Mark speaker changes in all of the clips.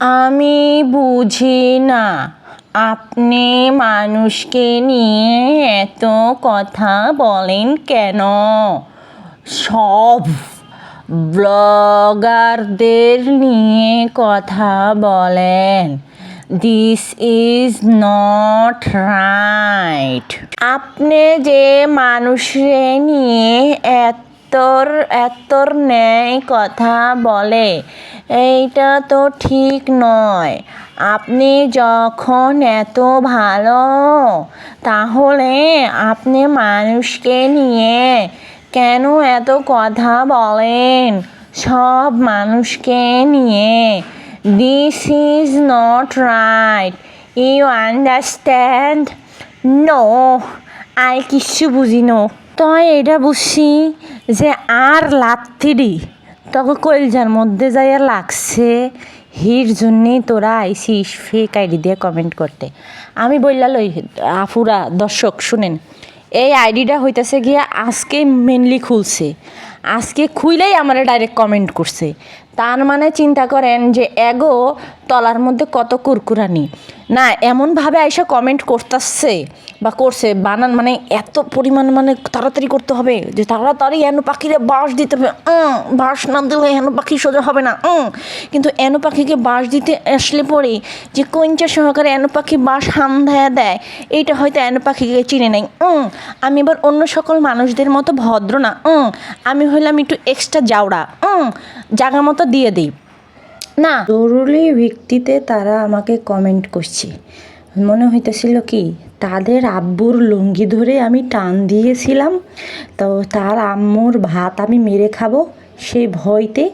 Speaker 1: আমি বুঝি না, আপনি মানুষকে নিয়ে এত কথা বলেন কেন? সব ব্লগারদের নিয়ে কথা বলেন। দিস ইজ নট রাইট আপনি যে মানুষে নিয়ে এতর এতর ন্যায় কথা বলে। এইটা তো ঠিক নয়। আপনি যখন এত ভালো, তাহলে আপনি মানুষকে নিয়ে কেন এত কথা বলেন? সব মানুষকে নিয়ে। This is not right you understand no I কিচ্ছু বুঝি নো। তই এটা বুঝছি যে আর লাত্তিরি তোকে কলজার মধ্যে যাইয়া লাগছে। হির জন্যেই তোরা আইসিস ফেক আইডি দিয়ে কমেন্ট করতে। আমি বললা লই, আফুরা, দর্শক, শুনেন। এই আইডিটা হইতেছে গিয়া আজকে মেনলি খুলছে। আজকে খুইলেই আমার ডাইরেক্ট কমেন্ট করছে। তার মানে চিন্তা করেন যে এগো তলার মধ্যে কত কুরকুরানি। না, এমনভাবে আইসা কমেন্ট করতেছে বা করছে বানান মানে এত পরিমাণ মানে তাড়াতাড়ি করতে হবে যে তাড়াতাড়ি এনো পাখিরে বাঁশ দিতে হবে। বাঁশ না দিলে এনো পাখি সোজা হবে না। কিন্তু এনো পাখিকে বাঁশ দিতে আসলে পরে যে কঞ্চা সহকারে এনো পাখি বাঁশ হাম দেয়া এইটা হয়তো এনো পাখিকে চিনে উম, আমি এবার অন্য সকল মানুষদের মতো ভদ্র না। আমি হইলাম একটু এক্সট্রা জাউড়া জায়গা মতো দিয়ে দিই। না। জরুরি ভিত্তিতে তারা আমাকে কমেন্ট করছে। মনে হইতেছিল কি তাদের আব্বুর লুঙ্গি ধরে আমি টান দিয়েছিলাম। তো তার আম্মুর ভাত আমি মেরে খাব। সেই ভয়তে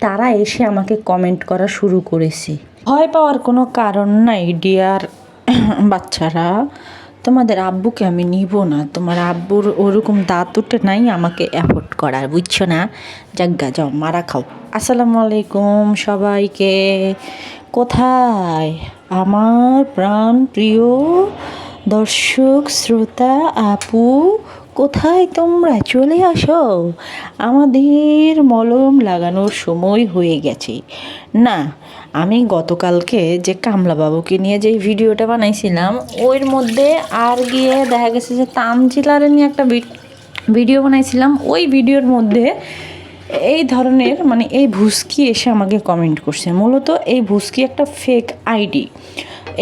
Speaker 1: তারা এসে আমাকে কমেন্ট করা শুরু করেছে। ভয় পাওয়ার কোনো কারণ নাই ডিয়ার বাচ্চারা। তোমাদের আব্বুকে আমি নিব না। তোমার আব্বুর ওরকম দাঁত উঠে নাই আমাকে অ্যাফোর্ড করার, বুঝছ না? যাজ্ঞা যাও, মারা খাও। আসসালামু আলাইকুম সবাইকে। কোথায়? আমার প্রাণ প্রিয় দর্শক, শ্রোতা, আপু, কোথায় তোমরা চলে আসো? আমাদের মলম লাগানোর সময় হয়ে গেছে। না, আমি গতকালকে যে কামলা বাবুকে নিয়ে যে ভিডিওটা বানাইছিলাম, ওর মধ্যে আর গিয়ে দেখা গেছে যে তামজিলারে নিয়ে একটা ভিডিও বানাইছিলাম। ওই ভিডিওর মধ্যে এই ধরনের মানে এই ভুসকি এসে আমাকে কমেন্ট করছে। মূলত এই ভুসকি একটা ফেক আইডি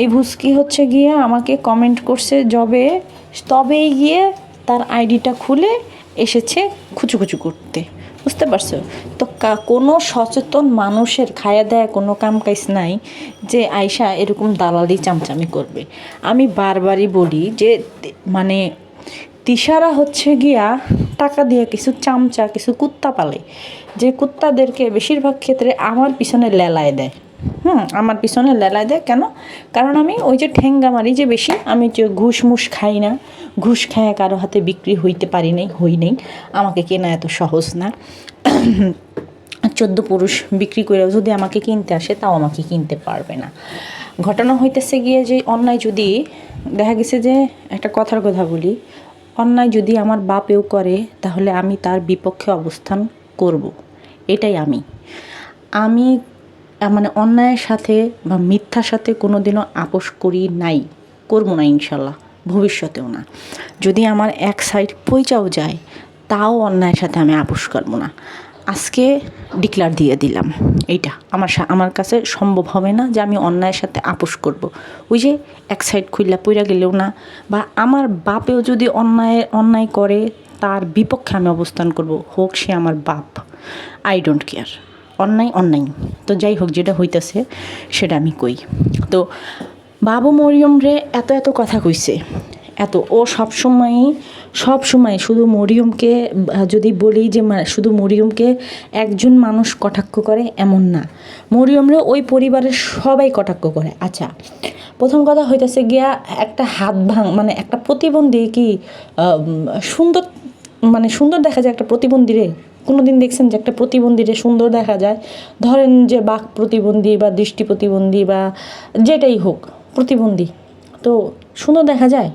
Speaker 1: এই ভুস্কি হচ্ছে গিয়ে আমাকে কমেন্ট করছে যবে তবেই গিয়ে তার আইডিটা খুলে এসেছে খুচুখুচু করতে। বুঝতে পারছ? তো কোনো সচেতন মানুষের খায়া দেয়া কোনো কাম কাজ নাই যে আয়সা এরকম দালালি চামচামি করবে। আমি বারবারই বলি যে মানে তিসারা হচ্ছে গিয়া টাকা দিয়ে কিছু চামচা, কিছু কুত্তা পালে। যে কুত্তাদেরকে বেশিরভাগ ক্ষেত্রে আমার পিছনে লেলায় দেয়। হুম, আমার পিছনে লেলায় দেয় কেন? কারণ আমি ওই যে ঠেঙ্গা মারি যে বেশি, আমি যে ঘুষ মুষ খাই না, ঘুষ খায় কারও হাতে বিক্রি হইতে পারি নাই, হই নাই, আমাকে কেনা এত সহজ না। চোদ্দ পুরুষ বিক্রি করেও যদি আমাকে কিনতে আসে, তাও আমাকে কিনতে পারবে না। ঘটনা হইতেছে গিয়ে যে অন্যায় যদি, দেখা গেছে যে একটা কথার কথা বলি, অন্যায় যদি আমার বাপেও করে, তাহলে আমি তার বিপক্ষে অবস্থান করব। এটাই আমি। আমি মানে অন্যায়ের সাথে বা মিথ্যার সাথে কোনো দিনও আপোষ করি নাই, করব না ইনশাল্লাহ, ভবিষ্যতেও না। যদি আমার এক সাইড পইচাও যায়, তাও অন্যায়ের সাথে আমি আপোষ করব না। আজকে ডিক্লার দিয়ে দিলাম, এইটা। আমার আমার কাছে সম্ভব হবে না যে আমি অন্যায়ের সাথে আপোষ করব। ওই যে এক সাইড খুললা পইরা গেলেও না, বা আমার বাপেও যদি অন্যায় অন্যায় করে, তার বিপক্ষে আমি অবস্থান করব, হোক সে আমার বাপ। আই ডোন্ট কেয়ার অন্যায় অন্যায়। তো যাই হোক, যেটা হইতেছে, সেটা আমি কই। তো বাবু মরিয়ম রে এত এত কথা কইছে। এত, ও সবসময়ই সব সময় শুধু মরিয়মকে, যদি বলি যে শুধু মরিয়মকে একজন মানুষ কটাক্ষ করে, এমন না। মরিয়মরে ওই পরিবারের সবাই কটাক্ষ করে। আচ্ছা প্রথম কথা হইতেছে গিয়া একটা হাত ভাঙ মানে একটা প্রতিবন্ধী কি সুন্দর মানে সুন্দর দেখা যায় একটা প্রতিবন্ধী রে? কোনোদিন দেখছেন যে একটা প্রতিবন্ধী রে সুন্দর দেখা যায়? ধরেন যে বাক প্রতিবন্ধী বা দৃষ্টি প্রতিবন্ধী বা যেটাই হোক, প্রতিবন্ধী। তো সুন্দর দেখা যায়?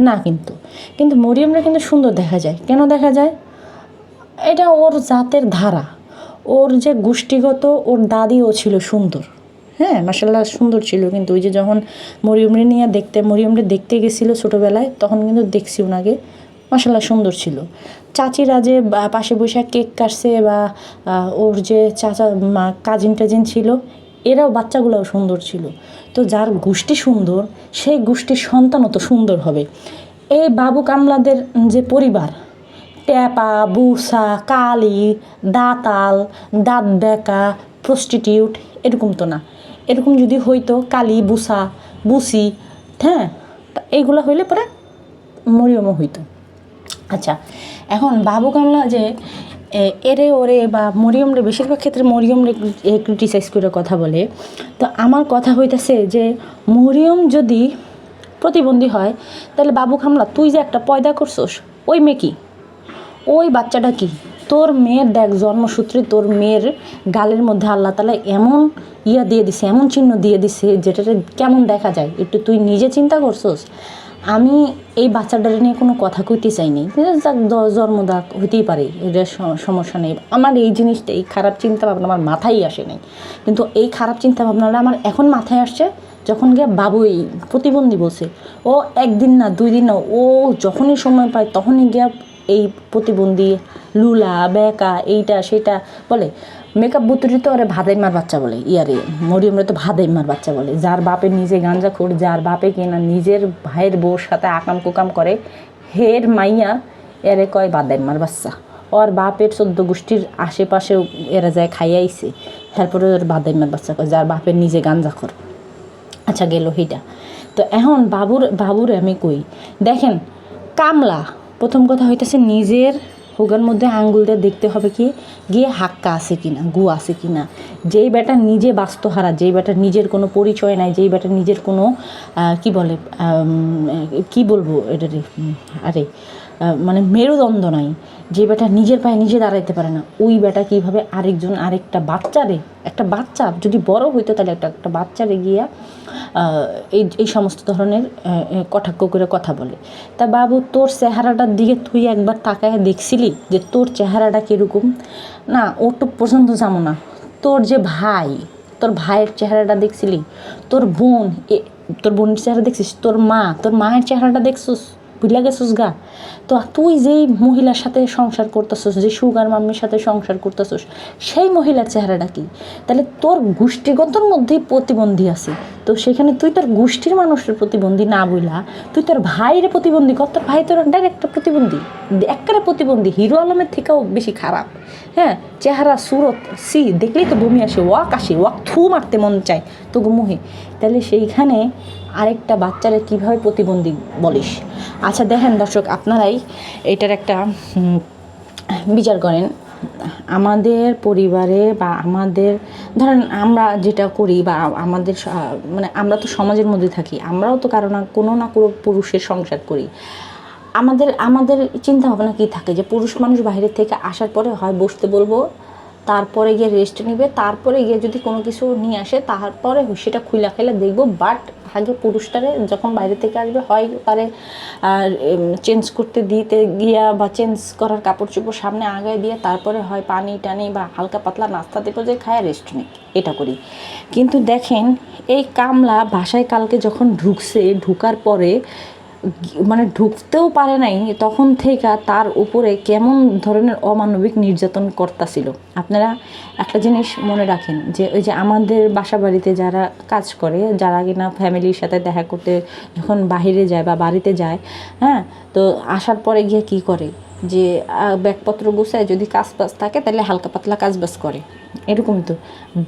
Speaker 1: না কিন্তু। কিন্তু মরিয়মরা কিন্তু সুন্দর দেখা যায়। কেন দেখা যায়? এটা ওর জাতের ধারা। ওর যে গোষ্ঠীগত, ওর দাদিও ছিল সুন্দর।
Speaker 2: হ্যাঁ মাসাল্লাহ সুন্দর ছিল। কিন্তু ওই যে যখন মরিয়মরে নিয়ে দেখতে, মরিয়মরে দেখতে গেছিল ছোটোবেলায়, তখন কিন্তু দেখছি ওনাকে মাসাল্লাহ সুন্দর ছিল। চাচিরা যে পাশে বসে কেক কাটছে বা ওর যে চাচা, মা কাজিন টাজিন ছিল, এরাও বাচ্চাগুলোও সুন্দর ছিল। তো যার গোষ্ঠী সুন্দর, সেই গোষ্ঠীর সন্তানও তো সুন্দর হবে। এই বাবু কামলাদের যে পরিবার, ট্যাপা বুসা কালি, দাতাল, দাঁত বেকা প্রস্টিটিউট এরকম তো না। এরকম যদি হইতো, কালি, বুসা, বুসি হ্যাঁ এইগুলো হইলে পরে মরিয়মও হইতো। আচ্ছা এখন বাবু কামলা যে এরে ওরে বা মরিয়মরে বেশিরভাগ ক্ষেত্রে মরিয়ম মরিয়মরে ক্রিটিসাইজ করে কথা বলে। তো আমার কথা হইতেছে যে, মরিয়ম যদি প্রতিবন্ধী হয়, তাহলে বাবু কামলা, তুই যে একটা পয়দা করছোস, ওই মেয়ে কি? ওই বাচ্চাটা কি? তোর মেয়ের দেখ, জন্মসূত্রে তোর মেয়ের গালের মধ্যে আল্লাহ তালা এমন ইয়া দিয়ে দিছে, এমন চিহ্ন দিয়ে দিছে, যেটাতে কেমন দেখা যায়? একটু তুই নিজে চিন্তা করছোস। আমি এই বাচ্চাটার নিয়ে কোনো কথা কইতে চাইনি। জন্মদাগ হইতেই পারে, এটা সমস্যা নেই। আমার এই জিনিসটা, এই খারাপ চিন্তা ভাবনা আমার মাথায় আসে নাই। কিন্তু এই খারাপ চিন্তা ভাবনাটা আমার এখন মাথায় আসছে যখন গিয়ে বাবু এই প্রতিবন্ধী বলছে, ও একদিন না, দুই দিন না, ও যখনই সময় পায় তখনই গিয়া এই প্রতিবন্ধী, লুলা, বেকা, এইটা, সেটা বলে মেকআপ বুতুরি তো আরে ভাদাইমার বাচ্চা বলে, ইয়ারে, মরিয়মরে তো ভাদাইমার বাচ্চা বলে। যার বাপে নিজে গাঞ্জা খোর, যার বাপে কিনা নিজের ভাইয়ের বউর সাথে আকাম কুকাম করে, হের মাইয়া এরে কয় বাদাইমার বাচ্চা। ওর বাপের চোদ্দ গোষ্ঠীর আশেপাশেও এরা যায় খাইয়াইছে তারপরে ওর বাদাইমার বাচ্চা কয়, যার বাপের নিজে গাঞ্জা খোর। আচ্ছা গেল সেইটা তো এখন বাবুর বাবুর আমি কই, দেখেন, কামলা, প্রথম কথা হইতেছে নিজের হোগার মধ্যে আঙ্গুলটা দেখতে হবে কি, গিয়ে হাক্কা আছে কি না গু আছে কি না যেই বেটা নিজে বাস্তহারা, যেই বেটা নিজের কোনো পরিচয় নাই, যেই বেটা নিজের কোনো কি বলে কি বলব এটা রে আরে মানে মেরুদণ্ড নাই। যে বেটা নিজের পায়ে নিজে দাঁড়াইতে পারে না। ওই বেটা কীভাবে আরেকজন আরেকটা বাচ্চারে, একটা বাচ্চা যদি বড় হইতো তাহলে একটা একটা বাচ্চারে গিয়া এই এই সমস্ত ধরনের কটাক্ষ করে কথা বলে। তা বাবু, তোর চেহারাটার দিকে তুই একবার তাকায় দেখছিলি যে তোর চেহারাটা কীরকম? না ওর তো পছন্দ যাব না। তোর যে ভাই, তোর ভাইয়ের চেহারাটা দেখছিলি? তোর বোন তোর বোনের চেহারা দেখছিস? তোর মা, তোর মায়ের চেহারাটা দেখছিস? বুঝলা গেছিস গা? তো তুই যেই মহিলার সাথে সংসার করতেছিস, যে সুগার মাম্মির সাথে সংসার করতেছিস, সেই মহিলার চেহারাটা কি? তাহলে তোর গোষ্ঠীগতর মধ্যেই প্রতিবন্ধী আছে। তো সেখানে তুই তোর গোষ্ঠীর মানুষের প্রতিবন্ধী না বইলা, তুই তোর ভাইয়ের প্রতিবন্ধী কর, তোর ভাই তোর ডাইরেক্ট প্রতিবন্ধী। একবারে প্রতিবন্ধী, হিরো আলমের থেকেও বেশি খারাপ। হ্যাঁ চেহারা, সুরত, সি, দেখলেই তো বমি আসে, ওয়াক আসে, ওয়াক থু মারতে মন চায়। তো মুহে। তাহলে সেইখানে আরেকটা বাচ্চারা কীভাবে প্রতিবন্ধী বলিস? আচ্ছা দেখেন দর্শক, আপনারাই এটার একটা বিচার করেন। আমাদের পরিবারে বা আমাদের, ধরেন আমরা যেটা করি বা আমাদের মানে আমরা তো সমাজের মধ্যে থাকি, আমরাও তো কারও না, কোনো না কোনো পুরুষের সংসার করি। আমাদের আমাদের চিন্তা ভাবনা কী থাকে? যে পুরুষ মানুষ বাইরে থেকে আসার পরে হয়, বসতে বলব তারপরে গিয়ে রেস্ট নিবে, তারপরে গিয়ে যদি কোনো কিছু নিয়ে আসে, তারপরে সেটা খুইলা খেলে দেখব। বাট আগে পুরুষটারে যখন বাইরে থেকে আসবে, হয় তারে চেঞ্জ করতে দিতে গিয়া বা চেঞ্জ করার কাপড় চোপড় সামনে আগায় দিয়ে তারপরে হয় পানি টানি বা হালকা পাতলা নাস্তা দেবো যে খায় রেস্ট নিক, এটা করি। কিন্তু দেখেন, এই কামলা বাসায় কালকে যখন ঢুকছে, ঢুকার পরে মানে ঢুকতেও পারে নাই, তখন থেকে তার উপরে কেমন ধরনের অমানবিক নির্যাতন কর্তা ছিল আপনারা একটা জিনিস মনে রাখেন যে, ওই যে আমাদের বাসা বাড়িতে যারা কাজ করে, যারা কিনা ফ্যামিলির সাথে দেখা করতে যখন বাহিরে যায় বা বাড়িতে যায় হ্যাঁ তো আসার পরে গিয়ে কি করে? যে ব্যাগপত্র গুছায় যদি কাজ বাজ থাকে, তাহলে হালকা পাতলা কাজ বাজ করে। এরকম তো।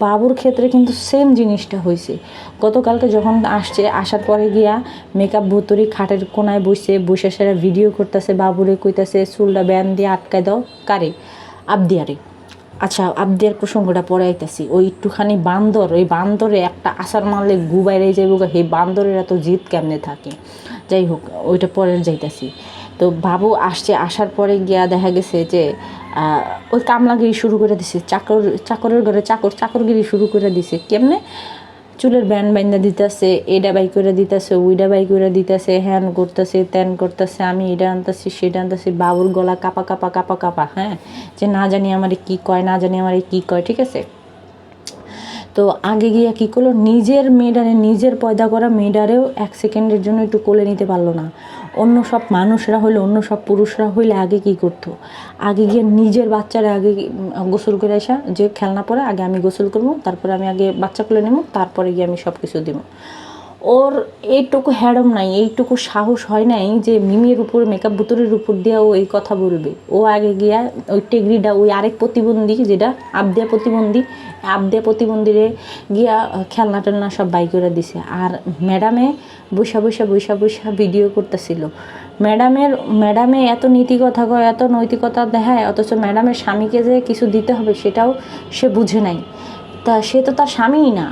Speaker 2: বাবুর ক্ষেত্রে কিন্তু সেম জিনিসটা হয়েছে গতকালকে যখন আসছে, আসার পরে গিয়া মেকআপ ভুতুরি খাটের কোনায় বসে বসে সেরা ভিডিও করতেছে, বাবুরে কইতাছে, চুলটা ব্যান দিয়ে আটকায় দাও। কারে? আবদিয়ারে। আচ্ছা আবদিয়ার প্রসঙ্গটা পরে আইতাছি। ওই একটুখানি বান্দর, ওই বান্দরে একটা আসার মারলে গু বাইরে যাইব সেই বান্দরের এত জিদ কেমনে থাকে? যাই হোক, ওইটা পরে যাইতাছি। তো বাবু আসছে, আসার পরে গিয়া দেখা গেছে যে ওই কামলাগিরি শুরু করে দিছে, চাকর, চাকরের ঘরে চাকর, চাকরগিরি শুরু করে দিছে। কেমনে? চুলের ব্যান্ড বাইন্দা দিতেছে, এটা বাই করে দিতেছে, ওইটা বাই করে দিতেছে, হ্যান করতেছে, ত্যান করতেছে, আমি এটা আনতেছি, সেটা আনতেছি, বাবুর গলা কাপা কাপা কাপা কাপা হ্যাঁ? যে না জানি আমার কি কয়, না জানি আমার কি কয়, ঠিক আছে? তো আগে গিয়া কী করল? নিজের মেয়েডারে নিজের পয়দা করা মেয়েডারেও এক সেকেন্ডের জন্য একটু কোলে নিতে পারল না। অন্য সব মানুষরা হইলে, অন্য সব পুরুষরা হইলে আগে কি করতো? আগে গিয়ে নিজের বাচ্চারা আগে গোসল করে আসা, যে খেলনা পরে আগে আমি গোসল করব, তারপরে আমি আগে বাচ্চা কোলে নেব, তারপরে গিয়ে আমি সব কিছু দেবো। ওর এইটুকু হ্যাডম নাই, এইটুকু সাহস হয় নাই যে মিমির উপর মেকআপ বুতরের উপর দিয়ে ও এই কথা বলবে। ও আগে গিয়া ওই টেগরিটা, ওই আরেক প্রতিবন্ধী, যেটা আবদিয়া প্রতিবন্ধী, আবদিয়া প্রতিবন্ধীরে গিয়া খেলনা টেলনা সব বাই করে দিছে। আর ম্যাডামে বৈশা বৈশা বৈশা বৈশা ভিডিও করতেছিল। ম্যাডামের, ম্যাডামে এত নীতি কথা কয়, এত নৈতিকতা দেখায়, অথচ ম্যাডামের স্বামীকে যে কিছু দিতে হবে সেটাও সে বুঝে নাই। তা সে তো তার স্বামীই না।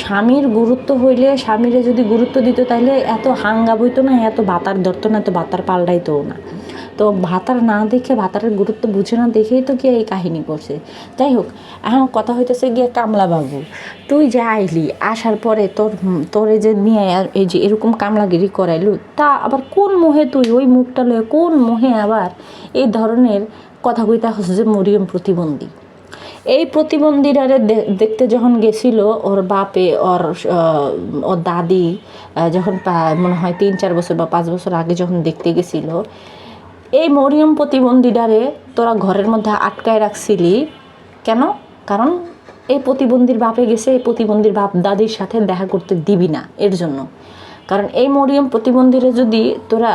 Speaker 2: স্বামীর গুরুত্ব হইলে স্বামীরে যদি গুরুত্ব দিত তাহলে এত হাঙ্গা বইতো না, এত ভাতার ধরতো না, এত ভাতার পাল্টাইতো না। তো ভাতার না দেখে, ভাতারের গুরুত্ব বুঝে না দেখেই তো গিয়ে এই কাহিনী করছে। যাই হোক, এখন কথা হইতেছে গিয়ে কামলা বাবু তুই যে আইলি, আসার পরে তোর তোরে যে নিয়ে এই যে এরকম কামলাগিরি করাইলু, তা আবার কোন মোহে তুই? ওই মুখটা লয়ে কোন মোহে আবার এই ধরনের কথা কইতা হচ্ছে যে মরিয়ম প্রতিবন্ধী? এই প্রতিবন্ধীরারে দেখতে যখন গেছিল ওর বাপে, ওর ওর দাদি যখন মনে হয় তিন চার বছর বা পাঁচ বছর আগে যখন দেখতে গেছিল, এই মরিয়ম প্রতিবন্ধীটারে তোরা ঘরের মধ্যে আটকায় রাখছিলি। কেন? কারণ এই প্রতিবন্ধীর বাপে গেছে, এই প্রতিবন্ধীর বাপ দাদির সাথে দেখা করতে দিবি না, এর জন্য। কারণ এই মরিয়ম প্রতিবন্ধীরা যদি তোরা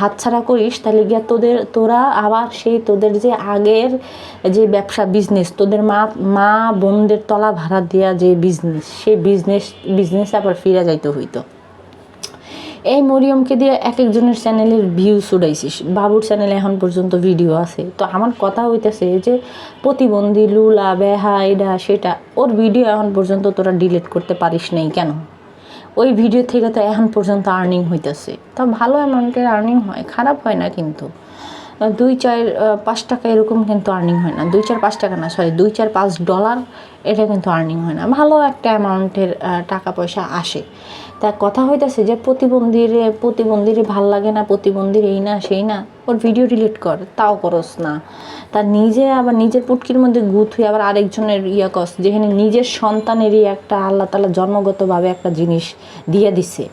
Speaker 2: হাতছাড়া করিস, তাহলে গিয়া তোদের, তোরা আবার সেই তোদের যে আগের যে ব্যবসা বিজনেস তোদের মা মা বোনদের তলা ভাড়া দেওয়া যে বিজনেস সেই বিজনেস বিজনেস আবার ফিরে যাইতে হইতো। এই মরিয়মকে দিয়ে এক একজনের চ্যানেলের ভিউস উড়াইছিস। বাবুর চ্যানেলে এখন পর্যন্ত ভিডিও আছে। তো আমার কথা হইতেছে যে প্রতিবন্ধী, লুলা, বেহা এটা সেটা, ওর ভিডিও এখন পর্যন্ত তোরা ডিলিট করতে পারিস নাই কেন? ওই ভিডিও থেকে তো এখন পর্যন্ত আর্নিং হইতেছে। তা ভালো অ্যামাউন্টের আর্নিং হয়, খারাপ হয় না কিন্তু। দুই চার পাঁচ টাকা এরকম কিন্তু আর্নিং হয় না। দুই চার পাঁচ টাকা না সরি দুই চার পাঁচ ডলার এটা কিন্তু আর্নিং হয় না। ভালো একটা অ্যামাউন্টের টাকা পয়সা আসে। তা কথা হইতেছে যে প্রতিবন্ধীর প্রতিবন্ধীর ভালো লাগে না, প্রতিবন্ধীর এই না, সেই না, ওর ভিডিও ডিলিট কর, তাও করস না। তা নিজে আবার নিজের পুটকির মধ্যে গুথ হয়ে আবার আরেকজনের ইয়া কস যেখানে নিজের সন্তানেরই একটা আল্লাহ তালা জন্মগতভাবে একটা জিনিস দিয়ে দিছে।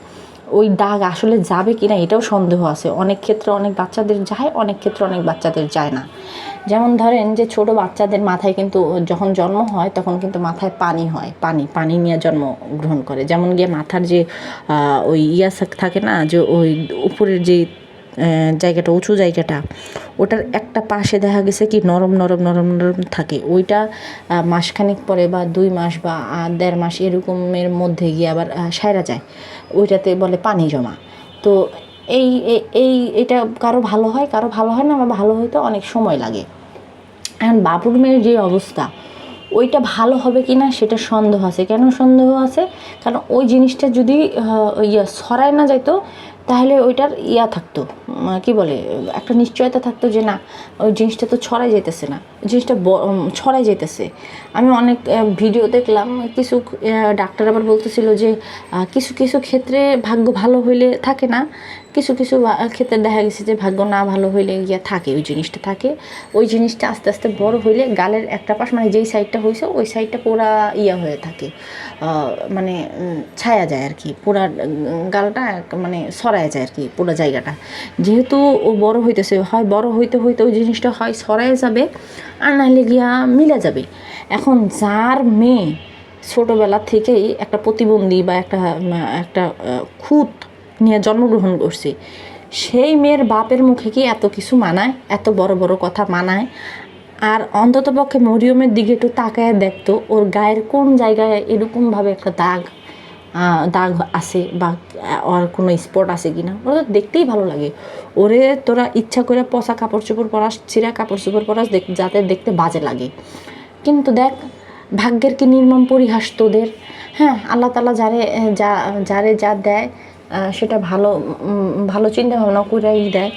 Speaker 2: ওই দাগ আসলে যাবে কি না এটাও সন্দেহ আছে। অনেক ক্ষেত্রে অনেক বাচ্চাদের যায়, অনেক ক্ষেত্রে অনেক বাচ্চাদের যায় না। যেমন ধরেন যে ছোট বাচ্চাদের মাথায় কিন্তু যখন জন্ম হয়, তখন কিন্তু মাথায় পানি হয়, পানি পানি নিয়ে জন্ম গ্রহণ করে। যেমন গিয়ে মাথার যে ওই ইয়াস থাকে না, যে ওই উপরের যে জায়গাটা, উঁচু জায়গাটা ওটার একটা পাশে দেখা গেছে কি নরম নরম নরম নরম থাকে। ওইটা মাসখানেক পরে বা দুই মাস বা দেড় মাস এরকমের মধ্যে গিয়ে আবার সায়রা যায়। ওইটাতে বলে পানি জমা। তো এই এই এটা কারও ভালো হয়, কারও ভালো হয় না, আমার ভালো হইতে অনেক সময় লাগে। এখন বাবুর মেয়ের যে অবস্থা ওইটা ভালো হবে কি না সেটা সন্দেহ আছে। কেন সন্দেহ আছে? কারণ ওই জিনিসটা যদি ইয়া ছড়ায় না যাইতো, তাহলে ওইটার ইয়া থাকতো। কি বলে, একটা নিশ্চয়তা থাকতো যে না, ওই জিনিসটা তো ছড়াই যেতেছে না। জিনিসটা ছড়াই যেতেছে আমি অনেক ভিডিও দেখলাম, কিছু ডাক্তার আবার বলতেছিল যে কিছু কিছু ক্ষেত্রে ভাগ্য ভালো হইলে থাকে না। কিছু কিছু ক্ষেত্রে দেখা গেছে যে ভাগ্য না ভালো হইলে গিয়া থাকে ওই জিনিসটা থাকে। ওই জিনিসটা আস্তে আস্তে বড় হইলে গালের একটা পাশ মানে যেই সাইডটা হয়েছে ওই সাইডটা পুরা ইয়া হয়ে থাকে। মানে ছায়া যায় আর কি উম, গালটা মানে সরায় যায় আর কি পুরো জায়গাটা। যেহেতু ও বড় হইতেছে হয় বড় হইতে হইতে ওই জিনিসটা হয় সরায় যাবে আর নাহলে গিয়া মিলে যাবে। এখন যার মেয়ে ছোটোবেলা থেকেই একটা প্রতিবন্ধী বা একটা একটা খুঁত নিয়ে জন্মগ্রহণ করছি। সেই মেয়ের বাপের মুখে কি এত কিছু মানায়? এত বড় বড় কথা মানায়? আর অন্তত পক্ষে মরিয়মের দিকে একটু তাকায় দেখতো, ওর গায়ের কোন জায়গায় এরকমভাবে একটা দাগ দাগ আছে বা ওর কোনো স্পট আছে কিনা, ওরা তো দেখতেই ভালো লাগে। ওরে তোরা ইচ্ছা করে পচা কাপড় চোপড় পরাস, ছিঁড়া কাপড় চোপড় পরাস, দেখ- যাতে দেখতে বাজে লাগে। কিন্তু দেখ, ভাগ্যের কি নির্মম পরিহাস তোদের? হ্যাঁ আল্লাহ তালা যারে, যা যারে যা দেয় সেটা ভালো ভালো চিন্তা ভাবনা করেই দেয়।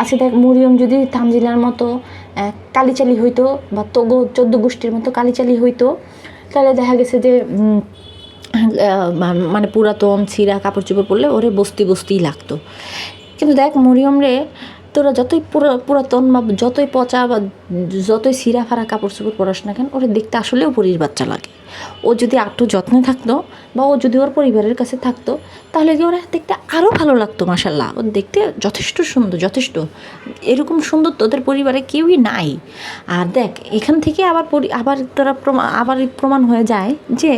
Speaker 2: আচ্ছা দেখ, মরিয়ম যদি তামজিলার মতো কালিচালি হইতো বা তোগো চোদ্দ গোষ্ঠীর মতো কালিচালি হইতো, তাহলে দেখা গেছে যে মানে পুরাতন ছিঁড়া কাপড় চোপড় পরলে ওরে বস্তি বস্তিই লাগতো। কিন্তু দেখ, মরিয়ম রে, তোরা যতই পুরা, পুরাতন বা যতই পচা বা যতই ছিঁড়া ফাড়া কাপড় চোপড় পরাস না কেন, ওরে দেখতে আসলেও পরির বাচ্চা লাগে। ও যদি একটু যত্নে থাকতো বা ও যদি ওর পরিবারের কাছে থাকতো তাহলে কি ওরা দেখতে আরও ভালো লাগতো মাসাল্লাহ ও দেখতে যথেষ্ট সুন্দর যথেষ্ট। এরকম সুন্দর তোদের পরিবারে কেউই নাই। আর দেখ এখান থেকে আবার আবার তোরা আবার প্রমাণ হয়ে যায় যে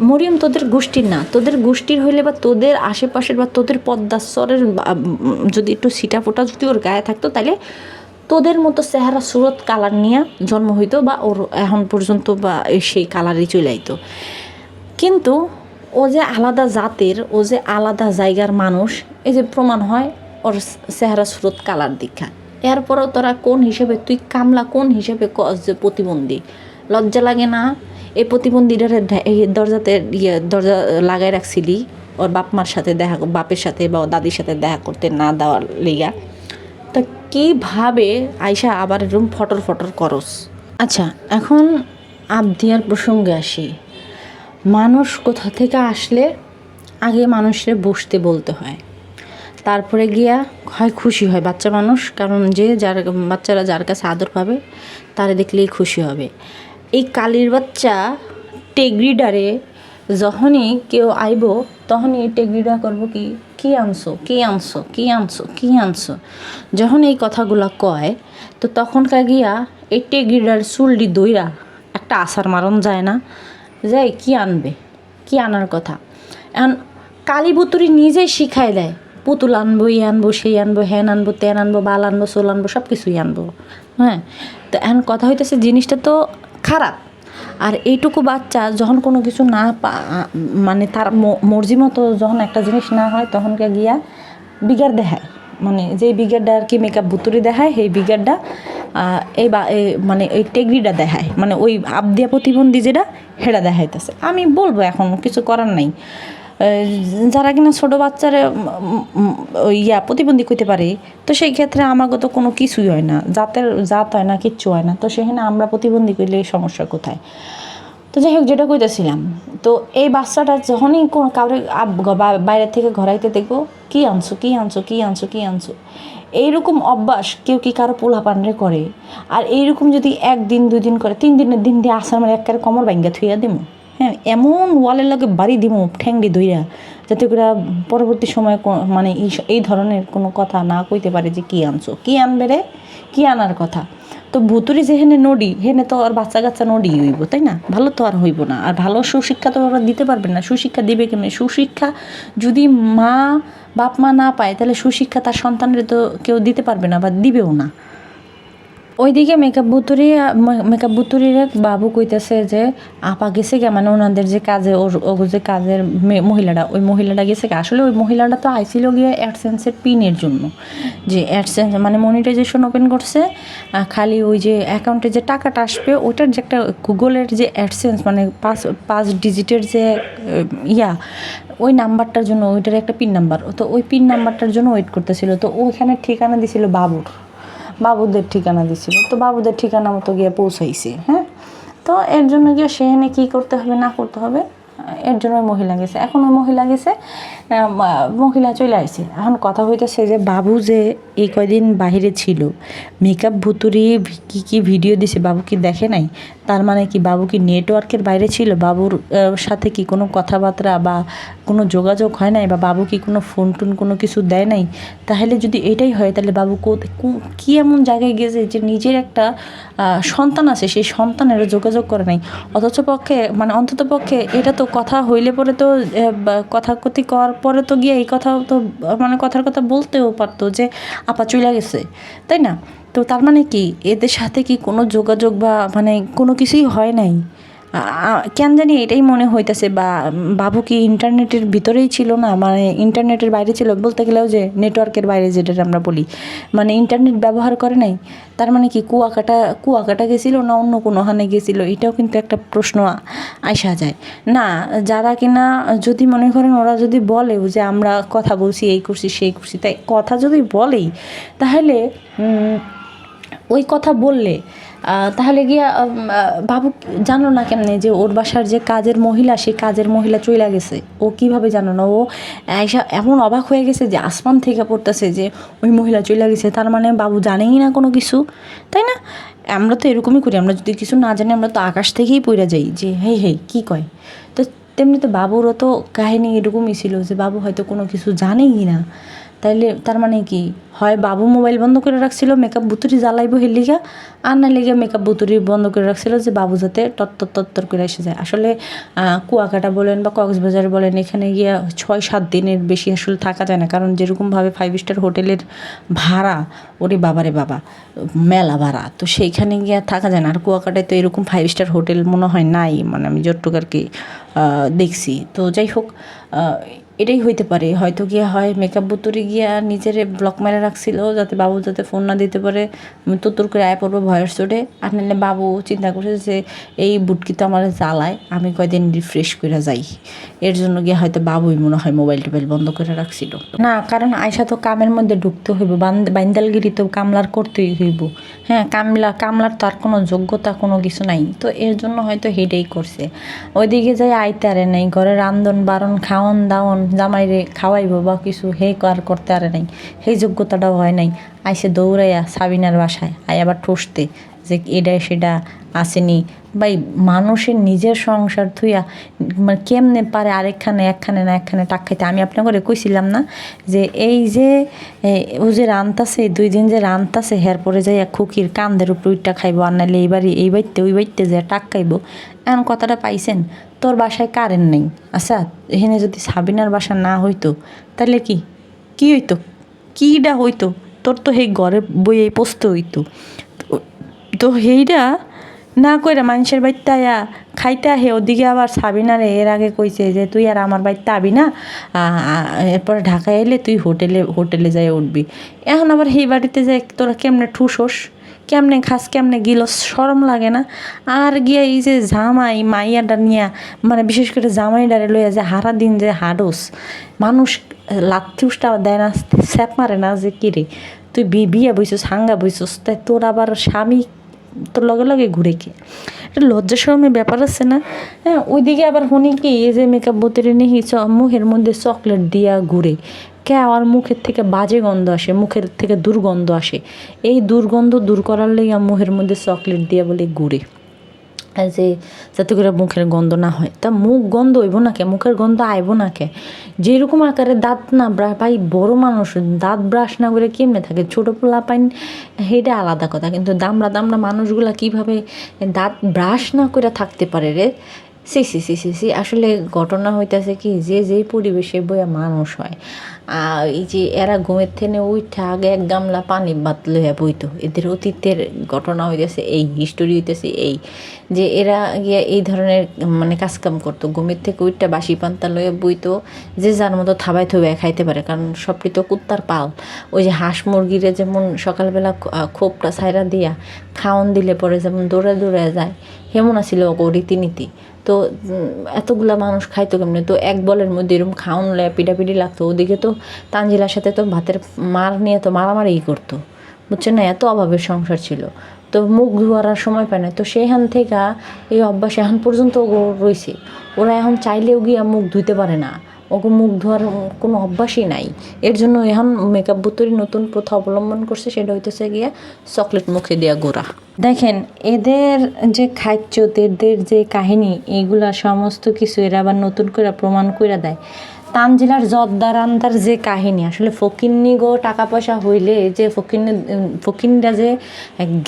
Speaker 2: মরিয়ম তোদের গোষ্ঠীর না। তোদের গোষ্ঠীর হইলে বা তোদের আশেপাশের বা তোদের উম, যদি একটু সিটা ফোটা যদি ওর গায়ে থাকতো তাহলে তোদের মতো চেহারা সুরত কালার নিয়ে জন্ম হইতো বা ওর এখন পর্যন্ত বা সেই কালারই চলে আইতো। কিন্তু ও যে আলাদা জাতের, ও যে আলাদা জায়গার মানুষ, এই যে প্রমাণ হয় ওর চেহারা সুরত কালার দীক্ষা। এরপরও তোরা কোন হিসেবে, তুই কামলা কোন হিসেবে কস যে প্রতিবন্ধী? লজ্জা লাগে না? এই প্রতিবন্ধীটারে দরজাতে ইয়ে দরজা লাগাই রাখছিলি? ওর বাপ মার সাথে দেখা বাপের সাথে বা দাদির সাথে দেখা করতে না দেওয়ার লেগা? তা কীভাবে আয়সা আবার এরকম ফটর ফটর করস? আচ্ছা এখন আবদিয়ার প্রসঙ্গে আসি। মানুষ কোথা থেকে আসলে আগে মানুষের বসতে বলতে হয়। তারপরে গিয়া হয় খুশি হয় বাচ্চা মানুষ, কারণ যে যার বাচ্চারা যার কাছে আদর পাবে, তারে দেখলেই খুশি হবে। এই কালির বাচ্চা টেগ্রিডারে যখনই কেউ আইব, তখনই এই টেগ্রিডা করব কি কি আনছো কি আনছো কি আনছো কি আনছো। যখন এই কথাগুলো কয়, তো তখনকার গিয়া এই টেগ্রিডার চুলডি দইরা একটা আসার মারণ যায় না। যাই কি আনবে, কি আনার কথা। এখন কালী বুতুরি নিজেই শিখাই দেয়, পুতুল আনব, ই আনব, সেই আনব হ্যান আনব, তেন আনব, বাল আনব সোল আনব সব কিছুই আনব। হ্যাঁ তো এখন কথা হইতেছে জিনিসটা তো খারাপ। আর এইটুকু বাচ্চা যখন কোনো কিছু না মানে তার মর্জি মতো যখন একটা জিনিস না হয় তখনকে গিয়া বিগার দেখায়। মানে যেই বিগারটা আর কি মেকআপ বুতুরি দেখায়, সেই বিগারটা এই বা এই মানে ওই টেগরিটা দেখায়। মানে ওই আবদিয়া প্রতিবন্ধী যেটা হেঁড়া দেখাইতেছে। আমি বলব এখন, কিছু করার নাই। যারা কিনা ছোটো বাচ্চারা ইয়া প্রতিবন্ধী করতে পারে, তো সেই ক্ষেত্রে আমাকে তো কোনো কিছুই হয় না। জাতের জাত হয় না, কিচ্ছু হয় না। তো সেখানে আমরা প্রতিবন্ধী করলে সমস্যা কোথায়? তো যাই হোক, যেটা কইতেছিলাম, তো এই বাচ্চাটা যখনই কাউরে বাইরে থেকে ঘরাইতে দেখব, কি আনছো কি আনছো কি আনছো কি আনছো? এইরকম অভ্যাস কেউ কি কারও পোলা পানরে করে? আর এইরকম যদি একদিন দুই দিন করে তিন দিনের দিন দিয়ে আসার মানে একেবারে কমর ভাঙ্গা থুইয়া দিমু? হ্যাঁ এমন ওয়ালের লগে বাড়ি দিমু ঠ্যাংডি দইরা যাতে করে পরবর্তী সময় মানে এই ধরনের কোনো কথা না কইতে পারে যে কি আনছো। কি আনবে রে? কি আনার কথা? তো ভুতুরি যেখানে নডি, হেনে তো আর বাচ্চা কাচ্চা নডি হইব, তাই না? ভালো তো আর হইব না। আর ভালো সুশিক্ষা তো ওরা দিতে পারবে না। সুশিক্ষা দিবে কেমনি? সুশিক্ষা যদি মা, বাপ মা না পায়, তাহলে সুশিক্ষা তার সন্তানের তো কেউ দিতে পারবে না বা দিবেও না। ওইদিকে মেকআপ বুতুরি মেকআপ বুতুরির এক বাবু কইতেছে যে, আপা গেছে গে মানে ওনাদের যে কাজে, ওর ও যে কাজের মহিলাটা ওই মহিলাটা গেছে আসলে ওই মহিলাটা তো আইছিল গিয়ে অ্যাডসেন্সের পিনের জন্য। যে অ্যাডসেন্স মানে মনিটাইজেশন ওপেন করছে খালি ওই যে অ্যাকাউন্টে যে টাকাটা আসবে, ওইটার যে একটা গুগলের যে অ্যাডসেন্স মানে পাঁচ পাঁচ ডিজিটের যে ইয়া, ওই নাম্বারটার জন্য, ওইটার একটা পিন নাম্বার তো ওই পিন নাম্বারটার জন্য ওয়েট করতেছিল। তো ওইখানে ঠিকানা দিছিল বাবুর। বাবুদের ঠিকানা দিছিল। তো বাবুদের ঠিকানা মতো গিয়ে পৌঁছাইছে হ্যাঁ? তো এর জন্য গিয়ে সেখানে কী করতে হবে, না করতে হবে, এর জন্য মহিলা গেছে। এখন ওই মহিলা গেছে মহিলা চলে আসছে। এখন কথা হইতেছে যে বাবু যে এই কয়দিন বাহিরে ছিল মেকআপ ভুতুরি কি কি ভিডিও দিছে বাবু কি দেখে নাই? তার মানে কি বাবু কি নেটওয়ার্কের বাইরে ছিল? বাবুর সাথে কি কোনো কথাবার্তা বা কোনো যোগাযোগ হয় নাই বা বাবু কি কোনো ফোন টোন কোনো কিছু দেয় নাই, তাহলে যদি এটাই হয়, তাহলে বাবু কো- এমন জায়গায় গেছে যে নিজের একটা সন্তান আছে, সেই সন্তানের যোগাযোগ করে নাই? অথচ পক্ষে মানে অন্তত পক্ষে এটা তো কথা হইলে পরে তো কথা কথি করার পরে তো গিয়ে এই কথা তো মানে কথার কথা বলতেও পারতো যে আপা চলে গেছে, তাই না? তো তার মানে কি, এদের সাথে কি কোনো যোগাযোগ বা মানে কোনো কিছুই হয় নাই? কেন জানি এটাই মনে হইতেছে, বা, বাবু কি ইন্টারনেটের ভিতরেই ছিল না? মানে ইন্টারনেটের বাইরে ছিল বলতে গেলেও যে নেটওয়ার্কের বাইরে যেটা আমরা বলি। মানে ইন্টারনেট ব্যবহার করে নাই? তার মানে কি কুয়াকাটা কুয়াকাটা গেছিল না অন্য কোনো হানে গেছিল? এটাও কিন্তু একটা প্রশ্ন আ- আইসা যায়। না, যারা কিনা যদি মনে করেন ওরা যদি বলেও যে আমরা কথা বলছি, এই করছি, সেই করছি, তাই কথা যদি বলেই, তাহলে ওই কথা বললে তাহলে গিয়া বাবু জানো না কেমনে যে ওর বাসার যে কাজের মহিলা, সেই কাজের মহিলা চলে গেছে। ও কীভাবে জানো না, ও এমন অবাক হয়ে গেছে যে আসমান থেকে পড়তেছে যে ওই মহিলা চলে গেছে। তার মানে বাবু জানেই না কোনো কিছু, তাই না? আমরা তো এরকমই করি, আমরা যদি কিছু না জানি, আমরা তো আকাশ থেকেই পড়ে যাই যে হেই হেই কী কয়? তো তেমনি তো বাবুরও তো কাহিনী এরকমই ছিল যে বাবু হয়তো কোনো কিছু জানেই না। তাইলে তার মানে কি? হয় বাবু মোবাইল বন্ধ করে রাখছিল মেকআপ বুতুরি জ্বালাইব হেলিগা আর না লেগে মেকআপ বুতুরি বন্ধ করে রাখছিল যে বাবু যাতে তত্তর তত্তর করে এসে যায়। আসলে কুয়াকাটা বলেন বা কক্সবাজার বলেন, এখানে গিয়ে ছয় সাত দিনের বেশি আসলে থাকা যায় না। কারণ যেরকমভাবে ফাইভ স্টার হোটেলের ভাড়া, ওরে বাবারে বাবা, মেলা ভাড়া, তো সেইখানে গিয়ে থাকা যায় না। আর কুয়াকাটায় তো এরকম ফাইভ স্টার হোটেল মনে হয় নাই মানে আমি যতটুকু আর কি দেখছি। তো যাই হোক এটাই হইতে পারে। হয়তো গিয়া হয় মেকআপ বুতুরি গিয়া নিজের ব্লক মেরে রাখছিল যাতে বাবু যাতে ফোন না দিতে পারে। তুতুর করে আয় পড়ব ভয়েস চোটে। আর নাহলে বাবু চিন্তা করছে যে, এই বুটকি তো আমার জ্বালায়, আমি কয়দিন রিফ্রেশ করে যাই। এর জন্য গিয়ে হয়তো বাবুই মনে হয় মোবাইল টোবাইল বন্ধ করে রাখছিল। না, কারণ আয়সা তো কামের মধ্যে ঢুকতে হইব বাইন্দালগিরি তো কামলার করতেই হইব। হ্যাঁ কামলা কামলার তো আর কোনো যোগ্যতা, কোনো কিছু নাই। তো এর জন্য হয়তো হেডেই করছে। ওইদিকে যাই আইতে আরে নাই, ঘরে রান্ধন, বারণ, খাওয়ন, দাওয়ন, জামাইরে খাওয়াইব বা কিছু হে আর করতে আরে নাই। সেই যোগ্যতাটাও হয় নাই। আইসে দৌড়াইয়া সাবিনার বাসায়, আই আবার ঠসতে যে এটা সেটা আসেনি। ভাই, মানুষের নিজের সংসার থুইয়া মানে কেমনে পারে আরেকখানে, একখানে না একখানে টাক খাইতে? আমি আপনাকে কইছিলাম না যে এই যে ও যে রানতাছে, দুই দিন যে রানতাছে, হের পরে যাই খুকির কান্দের উপর উইটা খাইবো আর নাহলে এই বাড়ি, এই বাড়িতে, ওই বাড়িতে যে টাক খাইবো। এমন কথাটা পাইছেন, তোর বাসায় কারেন্ট নেই। আচ্ছা এখানে যদি সাবিনার বাসা না হইতো তাহলে কি? কি হইতো? কিটা হইতো? তোর তো সেই ঘরে বইয়ে পোস্ত হইতো। তো সেইটা না কইরা মানুষের বাড়িতে আয়া খাইতে আহে, ওদিকে আবার সাবিনারে এর আগে কইছে যে, তুই আর আমার বাড়িতে আবি না এরপরে ঢাকায় এলে তুই হোটেলে হোটেলে যাই উঠবি। এখন আবার সেই বাড়িতে যাই, তোরা কেমনে ঠুসোস? কেমনে খাস? কেমনে গিলস? সরম লাগে না? আর গিয়া এই যে জামাই মাইয়াটা নিয়া মানে বিশেষ করে জামাইডারে লইয়া যে হারা দিন যে হাডোস মানুষ লাথি উষ্টা দেয় না, স্যাপ মারে না যে কিরে তুই বি- বিয়ে বইছস, হাঙ্গা বইছস তাই তোর আবার স্বামী তোর লগে লগে ঘুরে কি? এটা লজ্জা সরমের ব্যাপার আছে না? হ্যাঁ ওইদিকে আবার শুনি কি, এই যে মেকআপ বোতলে চ- মুখের মধ্যে চকলেট দিয়া ঘুরে। কে আমার মুখের থেকে বাজে গন্ধ আসে, মুখের থেকে দুর্গন্ধ আসে। এই দুর্গন্ধ দূর করার লেগে মুখের মধ্যে চকলেট দিয়া বলে ঘুরে। যে যাতে করে মুখের গন্ধ না হয়। তা মুখ গন্ধ হইব না কে? মুখের গন্ধ আইব না কে? যেরকম আকারে দাঁত না ভাই, বড় মানুষ, দাঁত ব্রাশ না করে কেমনে থাকে? ছোটো পোলা পাইন সেটা আলাদা কথা। কিন্তু দামড়া দামড়া মানুষগুলা কীভাবে দাঁত ব্রাশ না করে থাকতে পারে রে? সি সি সি সি সি, আসলে ঘটনা হইতেছে কি, যে, যেই পরিবেশে বইয়া মানুষ হয় এই যে এরা ঘুমের থেকে উঠে আগে এক গামলা পানি বাত লইয়া বইতো, এদের অতীতের ঘটনা হইতেছে এই হিস্টোরি হইতেছে এই, যে এরা গিয়া এই ধরনের মানে কাজকাম করতো, ঘুমের থেকে উঠটা বাসি পান্তা লইয়া বইতো, যে যার মতো থাবাই থুবে খাইতে পারে, কারণ সবটি তো কুত্তার পাল, ওই যে হাঁস মুরগিরে যেমন সকালবেলা খোপটা ছাইরা দিয়া খাওন দিলে পরে যেমন দৌড়ে দৌড়ে যায়, হেমন আছিল ও রীতিনীতি। তো এতগুলো মানুষ খাইতো কেমনি? তো এক বলের মধ্যে এরকম খাওন পিডাপিডি লাগতো। ওদিকে তো তানজিলার সাথে তো ভাতের মার নিয়ে তো মারামারি করতো। বুঝছেন না? এত অভাবের সংসার ছিল। তো মুখ ধোয়ার সময় পায় না তো সেখান থেকে এই অভ্যাস এখন পর্যন্ত রয়েছে ওরা এখন চাইলেও গিয়ে মুখ ধুইতে পারে না। ওকে মুখ ধোয়ার কোনো অভ্যাসই নাই। এর জন্য এখন মেকআপ বুতরি নতুন প্রথা অবলম্বন করছে, সেটা হইতেছে গিয়ে চকলেট মুখে দেওয়া গোড়া। দেখেন, এদের যে খাদ্য এদের যে কাহিনী, এগুলা সমস্ত কিছু এরা আবার নতুন করে প্রমাণ করে দেয়। তানজিলার জর্দার আন্দার যে কাহিনী, আসলে ফকিন্নি গো টাকা পয়সা হইলে যে ফকিন্নি ফকিনরা যে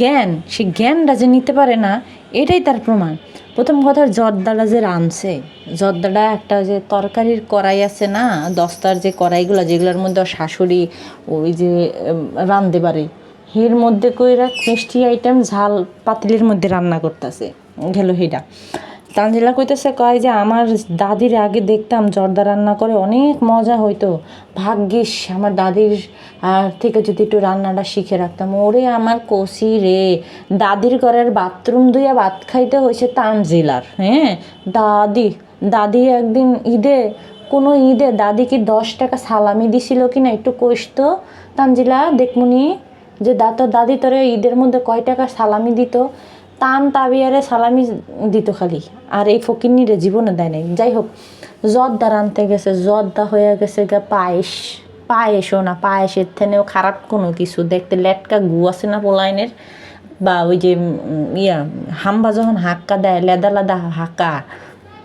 Speaker 2: জ্ঞান, সে জ্ঞানটা যে নিতে পারে না, এটাই তার প্রমাণ। প্রথম কথা জর্দাটা যে রাঁধছে জর্দাটা একটা যে তরকারির কড়াই আছে না, দস্তার যে কড়াইগুলো, যেগুলোর মধ্যে শাশুড়ি ওই যে রাঁধতে পারে এর মধ্যে কইরা মিষ্টি আইটেম ঝাল পাতিলের মধ্যে রান্না করতেছে, গেল হেটা তানজিলা কইতেছে, কয় যে আমার দাদির আগে দেখতাম জর্দা রান্না করে, অনেক মজা হইতো। ভাগ্যিস, আমার দাদির থেকে যদি একটু রান্নাটা শিখে রাখতাম। ওরে আমার কষি রে, দাদির ঘরের বাথরুম ধুইয়া ভাত খাইতে হয়েছে তানজিলার হ্যাঁ? দাদি দাদি একদিন ঈদে, কোনো ঈদে দাদি কি দশ টাকা সালামি দিছিল কি না একটু কইস তো? তানজিলা, দেখমুনি, যে দা তোর দাদি তোরে ঈদের মধ্যে কয় টাকা সালামি দিত? তান তাবিয়ারে সালামি দিত খালি। আর এই ফকিন্নিরে জীবনে দেয় নাই। যাই হোক জর্দা রানতে গেছে জর্দা হয়ে গেছে গা পায়েস, পায়েসও না, পায়েসের থেকেও খারাপ কোনো কিছু। দেখতে লেটকা গু আছে না পোলাইনের? বা ওই যে ইয়া, হাম্বা যখন হাক্কা দেয়, লেদা লাদা হাক্কা,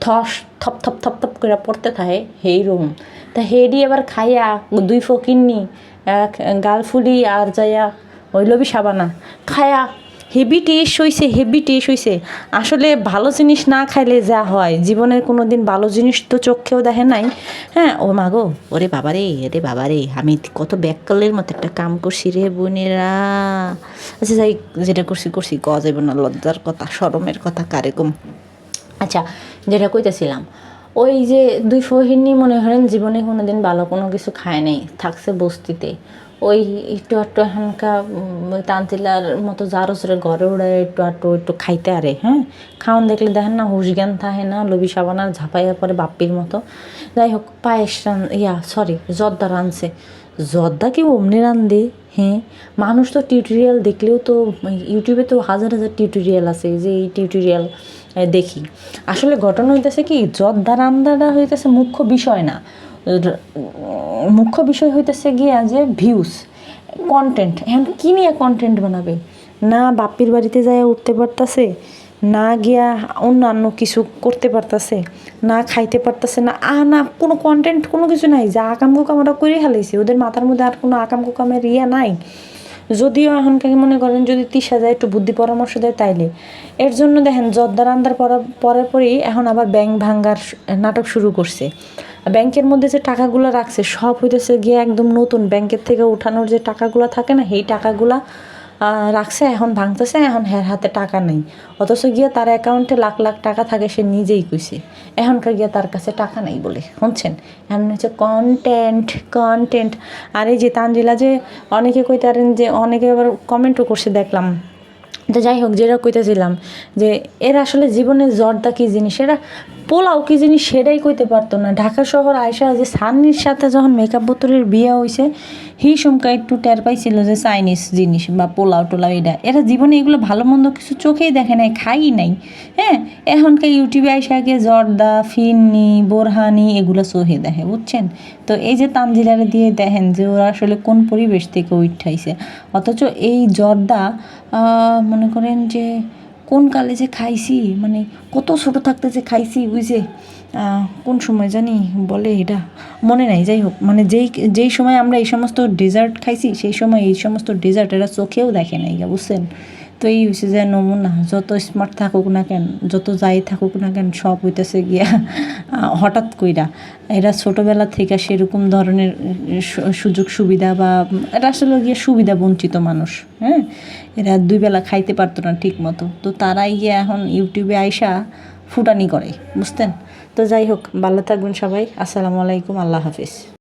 Speaker 2: থস, থপ থপ থপ থপ করে পড়তে থাকে, হেই রুম। তা হেডি এবার খাইয়া দুই ফকিন্নি, এক গাল ফুলি আর যাইয়া ওই লবি সাবানা খায়া হেভি টেস্ট হইছে হেভি টেস্ট হইছে আসলে ভালো জিনিস না খাইলে যা হয়, জীবনের কোনো দিন ভালো জিনিস তো চোখেও দেখে নাই। হ্যাঁ ও মাগো ওরে বাবারে রে বাবারে আমি কত ব্যাককালের মতো একটা কাম করছি রে বোনেরা। আচ্ছা যাই, যেটা করছি করছি যাইব না, লজ্জার কথা, শরমের কথা, কারে কম। আচ্ছা যেটা কইতেছিলাম, ওই যে দুই ফহিনী মনে করেন, জীবনে কোনো দিন ভালো কোনো কিছু খায় নাই, থাকছে বস্তিতে। ওই একটু একটু এখানকার তান্তিলার মতো যারো সরে ঘরে উড়ে একটু একটু একটু খাইতে আরে হ্যাঁ? খাওয়ান দেখলে দেখেন না হুশ জ্ঞান থাকে না লবি সাবানার ঝাঁপাইয়া পরে বাপ্পির মতো। যাই হোক, পায়েস ইয়া সরি জর্দা রানছে। জর্দা কি অমনি রান্ধে হ্যাঁ? মানুষ তো টিউটোরিয়াল দেখলেও তো ইউটিউবে তো হাজার হাজার টিউটোরিয়াল আছে, যে এই টিউটোরিয়াল দেখি। আসলে ঘটনা হইতেছে কি, জর্দা রান্নাটা হইতেছে মুখ্য বিষয় না। মুখ্য বিষয় হইতেছে গিয়া যে ভিউস কন্টেন্ট এখন কী নিয়ে কন্টেন্ট বানাবে? না বাপ্পির বাড়িতে যায় উঠতে পারতাছে, না গিয়া অন্যান্য কিছু করতে পারতাছে, না খাইতে পারতাছে, না আ না, কোনো কন্টেন্ট কোনো কিছু নাই। যা আকাম কুকাম ওরা করে ফেলাইছে। ওদের মাথার মধ্যে আর কোনো আকাম কুকামের ইয়া নাই। যদিও এখনকার মনে করেন যদি তিসা যায়, একটু বুদ্ধি পরামর্শ দেয়, তাইলে। এর জন্য দেখেন জর্দার আন্দার পরা পরে পরেই এখন আবার ব্যাংক ভাঙ্গার নাটক শুরু করছে। ব্যাংকের মধ্যে যে টাকাগুলো রাখছে, সব হইতেছে গিয়ে একদম নতুন ব্যাংকের থেকে উঠানোর যে টাকাগুলো থাকে না, সেই টাকাগুলা রাখছে, এখন ভাঙতেছে, এখন হ্যার হাতে টাকা নেই। অথচ গিয়ে তার অ্যাকাউন্টে লাখ লাখ টাকা থাকে, সে নিজেই কইছে। এখনকার গিয়ে তার কাছে টাকা নেই বলে, শুনছেন? এখন হচ্ছে কন্টেন্ট কন্টেন্ট আর এই যে তানজিলা যে অনেকে কইতারেন যে, অনেকে আবার কমেন্টও করছে, দেখলাম। তো যাই হোক, যেটা কইতেছিলাম যে, এরা আসলে জীবনে জর্দা কী জিনিস? এরা পোলাও কি জিনিস সেটাই কইতে পারতো না। ঢাকা শহর আয়সা যে সান্নির সাথে যখন মেকআপ বোতলের বিয়ে হয়েছে হি সুমকা একটু টের পাইছিল যে চাইনিজ জিনিস বা পোলাও টোলাও এটা। এরা জীবনে এগুলো ভালো মন্দ কিছু চোখেই দেখে নাই খাই নাই। হ্যাঁ এখনকার ইউটিউবে আইসা গিয়ে জর্দা, ফিন্নি, বোরহানি এগুলো চোখে দেখে, বুঝছেন? তো এই যে তানজিলারে দিয়ে দেখেন যে ওরা আসলে কোন পরিবেশ থেকে উঠাইছে অথচ এই জর্দা মনে করেন যে কোন কালে যে খাইছি মানে কত ছোট থাকতে যে খাইছি যে কোন সময় জানি বলে এটা, মনে নাই, যাই হোক মানে যেই যেই সময় আমরা এই সমস্ত ডেজার্ট খাইছি, সেই সময় এই সমস্ত ডেজার্ট এরা চোখেও দেখে নাই বুঝছেন? তো এই হচ্ছে যে নমুনা যত স্মার্ট থাকুক না কেন, যত যাই থাকুক না কেন, সব হইতেছে গিয়া হঠাৎ কইরা। এরা ছোটোবেলা থেকে সেরকম ধরনের সুযোগ সুবিধা বা, এরা আসলে গিয়ে সুবিধা বঞ্চিত মানুষ হ্যাঁ? এরা দুই বেলা খাইতে পারতো না ঠিক মতো তো তারাই গিয়ে এখন ইউটিউবে আইসা ফুটানি করে, বুঝতেন? তো যাই হোক, ভালো থাকবেন সবাই। আসসালামু আলাইকুম, আল্লাহ হাফিজ।